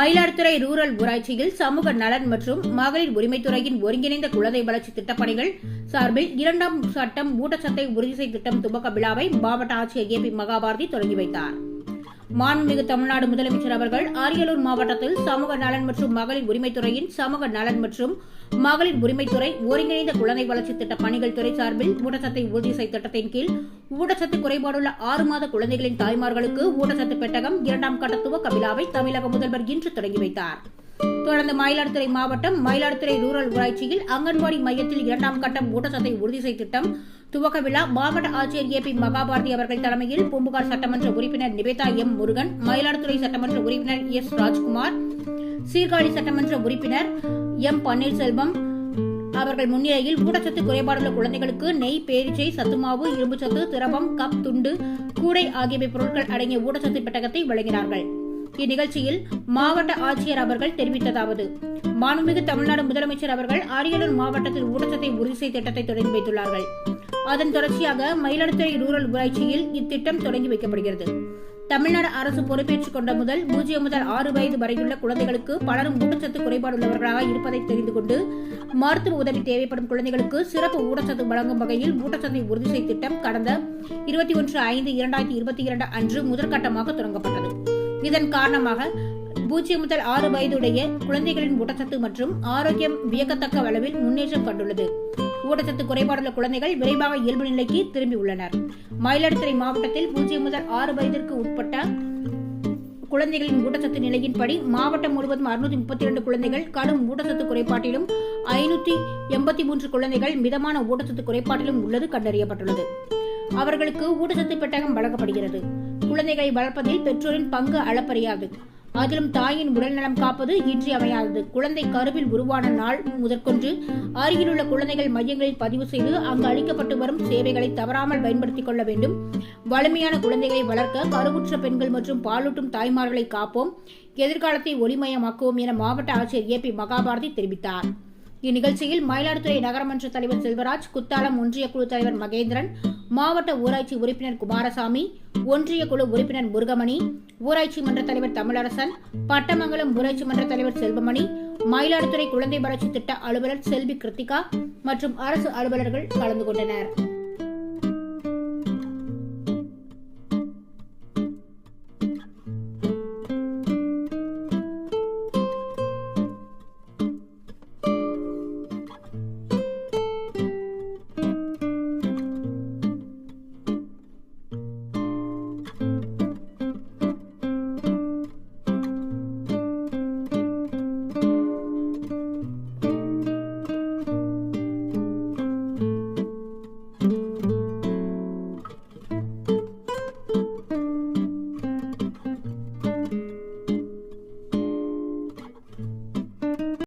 Mayiladuthurai rural ஊராட்சியில் சமூக நலன் மற்றும் மகளிர் உரிமைத்துறையின் ஒருங்கிணைந்த குழந்தை வளர்ச்சி திட்டப்பணிகள் சார்பில் இரண்டாம் சட்டம் ஊட்டச்சத்தை உறுதி திட்டம் துவக்க விழாவை மாவட்ட ஆட்சியர் ஏ பி மகாபாரதி தொடங்கி வைத்தார். மாண்புமிகு தமிழ்நாடு முதலமைச்சர் அவர்கள் அரியலூர் மாவட்டத்தில் சமூக நலன் மற்றும் மகளிர் உரிமைத்துறையின் சமூக நலன் மற்றும் மகளிர் உரிமைத்துறை ஒருங்கிணைந்த குழந்தை வளர்ச்சி திட்ட பணிகள் துறை சார்பில் ஊட்டச்சத்தை செய்த திட்டத்தின் கீழ் ஊட்டச்சத்து குறைபாடுள்ள ஆறு மாத குழந்தைகளின் தாய்மார்களுக்கு ஊட்டச்சத்து பெட்டகம் இரண்டாம் கட்ட துவக்க விழாவை தமிழக முதல்வர் இன்று தொடங்கி வைத்தார். தொடர்ந்து மயிலாடுதுறை மாவட்டம் மயிலாடுதுறை ரூரல் ஊராட்சியில் அங்கன்வாடி மையத்தில் இரண்டாம் கட்டம் ஊட்டச்சத்தை உறுதி செய்த திட்டம் துவக்க விழா மாவட்ட ஆட்சியர் ஏ பி மகாபாரதி அவர்கள் தலைமையில் பூம்புகார் சட்டமன்ற உறுப்பினர் நிவேதா எம் முருகன் மயிலாடுதுறை சட்டமன்ற உறுப்பினர் எஸ் ராஜ்குமார் சீர்காழி சட்டமன்ற உறுப்பினர் எம் பன்னீர்செல்வம் அவர்கள் முன்னிலையில் ஊட்டச்சத்து குறைபாடுள்ள குழந்தைகளுக்கு நெய் பேரிச்சை சத்துமாவு இரும்புச்சத்து திரவம் கப் துண்டு கூடை ஆகியவை பொருட்கள் அடங்கிய ஊட்டச்சத்து பெட்டகத்தை வழங்கினார்கள். இந்நிகழ்ச்சியில் மாவட்ட ஆட்சியர் அவர்கள் தெரிவித்ததாவது மாண்புமிகு தமிழ்நாடு முதலமைச்சர் அவர்கள் அரியலூர் மாவட்டத்தில் ஊட்டச்சத்தை உறுதி திட்டத்தை தொடங்கி வைத்துள்ளார்கள். அதன் தொடர்ச்சியாக மயிலாடுதுறை ரூரல் ஊராட்சியில் இத்திட்டம் தொடங்கி வைக்கப்படுகிறது. தமிழ்நாடு அரசு பொறுப்பேற்றுக் கொண்ட முதல் பூஜ்ஜியம் முதல் ஆறு வயது வரையுள்ள குழந்தைகளுக்கு பலரும் ஊட்டச்சத்து குறைபாடு உள்ளவர்களாக இருப்பதை தெரிந்து கொண்டு மருத்துவ உதவி தேவைப்படும் குழந்தைகளுக்கு சிறப்பு ஊட்டச்சத்து வழங்கும் வகையில் ஊட்டச்சத்தை உறுதி திட்டம் கடந்த இருபத்தி ஒன்று ஐந்து இரண்டாயிரத்தி இருபத்தி இரண்டு அன்று முதற்கட்டமாக தொடங்கப்பட்டது. இதன் காரணமாக பூஜ்ஜியம் முதல் ஆறு வயதுடைய குழந்தைகளின் ஊட்டச்சத்து மற்றும் ஆரோக்கியம் வியக்கத்தக்க அளவில் முன்னேற்றம் கண்டுள்ளது. ஊட்டச்சத்து குறைபாடுள்ள குழந்தைகள் விரைவாக இயல்பு நிலைக்கு திரும்பியுள்ளனர் மயிலாடுதுறை மாவட்டத்தில் பூஜ்ஜியம் முதல் ஆறு வயதிற்கு உட்பட்ட குழந்தைகளின் ஊட்டச்சத்து நிலையின்படி மாவட்டம் முழுவதும் அறுநூத்தி முப்பத்தி இரண்டு குழந்தைகள் கடும் ஊட்டச்சத்து குறைபாட்டிலும் ஐநூத்தி எண்பத்தி மூன்று குழந்தைகள் மிதமான ஊட்டச்சத்து குறைபாட்டிலும் உள்ளது கண்டறியப்பட்டுள்ளது. அவர்களுக்கு ஊட்டச்சத்து பெட்டகம் வழங்கப்படுகிறது. குழந்தைகளை வளர்ப்பதில் பெற்றோரின் பங்கு அளப்பறியாது அதிலும் தாயின் உடல் நலம் காப்பது இன்றியமையாதது குழந்தை கருவில் உருவான நாள் முதற்கொன்று. அருகிலுள்ள குழந்தைகள் மையங்களில் பதிவு செய்து அங்கு அளிக்கப்பட்டு வரும் சேவைகளை தவறாமல் பயன்படுத்திக் கொள்ள வேண்டும். வலிமையான குழந்தைகளை வளர்க்க கருவுற்ற பெண்கள் மற்றும் பாலூட்டும் தாய்மார்களை காப்போம். எதிர்காலத்தை ஒளிமயமாக்குவோம் என மாவட்ட ஆட்சியர் ஏ பி மகாபாரதி தெரிவித்தார். இந்நிகழ்ச்சியில் மயிலாடுதுறை நகரமன்ற தலைவர் செல்வராஜ் குத்தாலம் ஒன்றிய குழு தலைவர் மகேந்திரன் மாவட்ட ஊராட்சி உறுப்பினர் குமாரசாமி ஒன்றிய குழு உறுப்பினர் முருகமணி ஊராட்சி மன்ற தலைவர் தமிழரசன் பட்டமங்கலம் ஊராட்சி மன்ற தலைவர் செல்வமணி மயிலாடுதுறை குழந்தை வளர்ச்சி திட்ட அலுவலர் செல்வி கிருத்திகா மற்றும் அரசு அலுவலர்கள் கலந்து கொண்டனர்.